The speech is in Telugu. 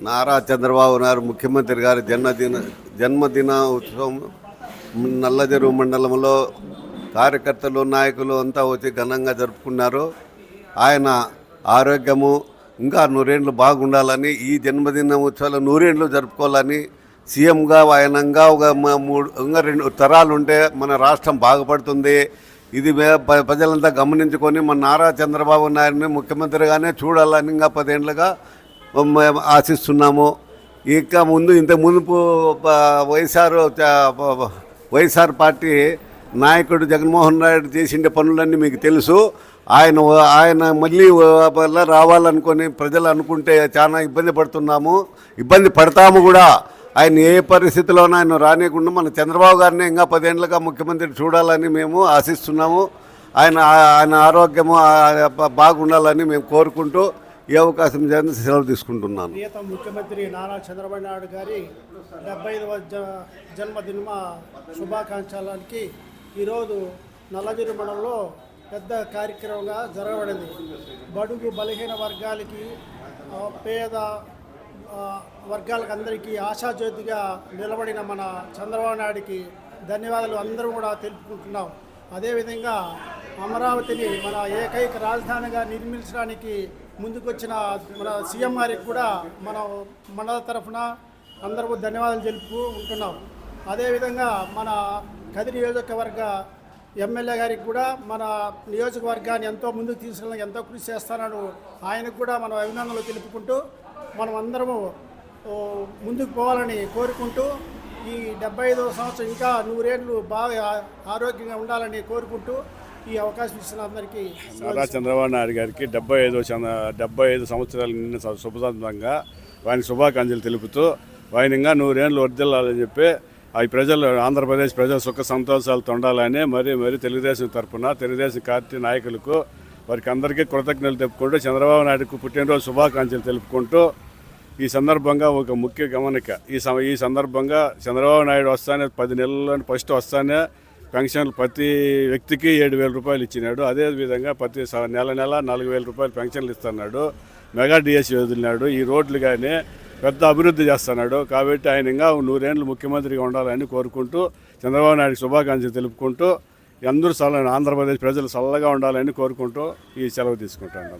నారా చంద్రబాబు నాయుడు ముఖ్యమంత్రి గారి జన్మదిన జన్మదిన ఉత్సవం నల్లజెరువు మండలంలో కార్యకర్తలు నాయకులు అంతా వచ్చి ఘనంగా జరుపుకున్నారు. ఆయన ఆరోగ్యము ఇంకా నూరేండ్లు బాగుండాలని ఈ జన్మదిన ఉత్సవాలు నూరేండ్లు జరుపుకోవాలని సీఎంగా ఆయనంగా ఒక మూడు ఇంకా రెండు తరాలు ఉంటే మన రాష్ట్రం బాగుపడుతుంది. ఇది మే- ప్రజలంతా గమనించుకొని మన నారా చంద్రబాబు నాయుడిని ముఖ్యమంత్రిగానే చూడాలని ఇంకా పదేండ్లుగా ఆశిస్తున్నాము. ఇంకా ముందు ఇంత మునుపు వైఎస్ఆర్ వైఎస్ఆర్ పార్టీ నాయకుడు జగన్మోహన్ రెడ్డి చేసిండే పనులన్నీ మీకు తెలుసు. ఆయన ఆయన మళ్ళీ రావాలనుకొని ప్రజలు అనుకుంటే చాలా ఇబ్బంది పడుతున్నాము. ఇబ్బంది పడతాము కూడా. ఆయన ఏ పరిస్థితిలోనూ ఆయన రానియకుండా మన చంద్రబాబు గారిని ఇంకా పదేళ్ళుగా ముఖ్యమంత్రి చూడాలని మేము ఆశిస్తున్నాము. ఆయన ఆయన ఆరోగ్యము బాగుండాలని మేము కోరుకుంటూ ఈ అవకాశం చేత సెలవు తీసుకుంటున్నాను. గీత ముఖ్యమంత్రి నారా చంద్రబాబు నాయుడు గారి డెబ్బై ఐదవ జ జన్మదిన శుభాకాంక్షలకి ఈరోజు నల్లగిరి మండలంలో పెద్ద కార్యక్రమంగా జరగబడింది. బడుగు బలహీన వర్గాలకి పేద వర్గాలకు అందరికీ ఆశాజ్యోతిగా నిలబడిన మన చంద్రబాబు నాయుడికి ధన్యవాదాలు అందరూ కూడా తెలుపుకుంటున్నాం. అదేవిధంగా అమరావతిని మన ఏకైక రాజధానిగా నిర్మించడానికి ముందుకొచ్చిన మన సీఎం గారికి కూడా మన మండల తరఫున అందరూ ధన్యవాదాలు తెలుపు ఉంటున్నాం. అదేవిధంగా మన కదిరి నియోజకవర్గ ఎమ్మెల్యే గారికి కూడా మన నియోజకవర్గాన్ని ఎంతో ముందుకు తీసుకెళ్ళడానికి ఎంతో కృషి చేస్తానని ఆయనకు కూడా మనం అభినందనలు తెలుపుకుంటూ మనం అందరము ముందుకు పోవాలని కోరుకుంటూ ఈ డెబ్బై ఐదవ సంవత్సరం ఇంకా నూరేళ్ళు బాగా ఆరోగ్యంగా ఉండాలని కోరుకుంటూ ఈ అవకాశం ఇచ్చిన అందరికీ నారా చంద్రబాబు నాయుడు గారికి డెబ్బై ఐదు డెబ్బై ఐదు సంవత్సరాలు నిన్న శు- శుభసంతంగా ఆయన శుభాకాంక్షలు తెలుపుతూ ఆయన ఇంకా నూరేళ్ళు వర్దిల్లాలని చెప్పి అవి ప్రజలు ఆంధ్రప్రదేశ్ ప్రజల సుఖ సంతోషాలతో ఉండాలని మరి మరి తెలుగుదేశం తరపున తెలుగుదేశం పార్టీ నాయకులకు వారికి అందరికీ కృతజ్ఞతలు తెలుపుకుంటూ చంద్రబాబు నాయుడుకు పుట్టినరోజు శుభాకాంక్షలు తెలుపుకుంటూ ఈ సందర్భంగా ఒక ముఖ్య గమనిక. ఈ సమ ఈ సందర్భంగా చంద్రబాబు నాయుడు వస్తానే పది నెలల్లో ఫస్ట్ వస్తానే పెన్షన్లు ప్రతి వ్యక్తికి ఏడు వేల రూపాయలు ఇచ్చినాడు. అదేవిధంగా ప్రతి నెల నెల నాలుగు వేల రూపాయలు పెన్షన్లు ఇస్తున్నాడు. మెగా డిఎస్సి వదిలినాడు. ఈ రోడ్లు కానీ పెద్ద అభివృద్ధి చేస్తున్నాడు. కాబట్టి ఆయన ఇంకా నూరేళ్ళు ముఖ్యమంత్రిగా ఉండాలని కోరుకుంటూ చంద్రబాబు నాయుడు శుభాకాంక్షలు తెలుపుకుంటూ అందరూ చల్లని ఆంధ్రప్రదేశ్ ప్రజలు చల్లగా ఉండాలని కోరుకుంటూ ఈ సెలవు తీసుకుంటాను.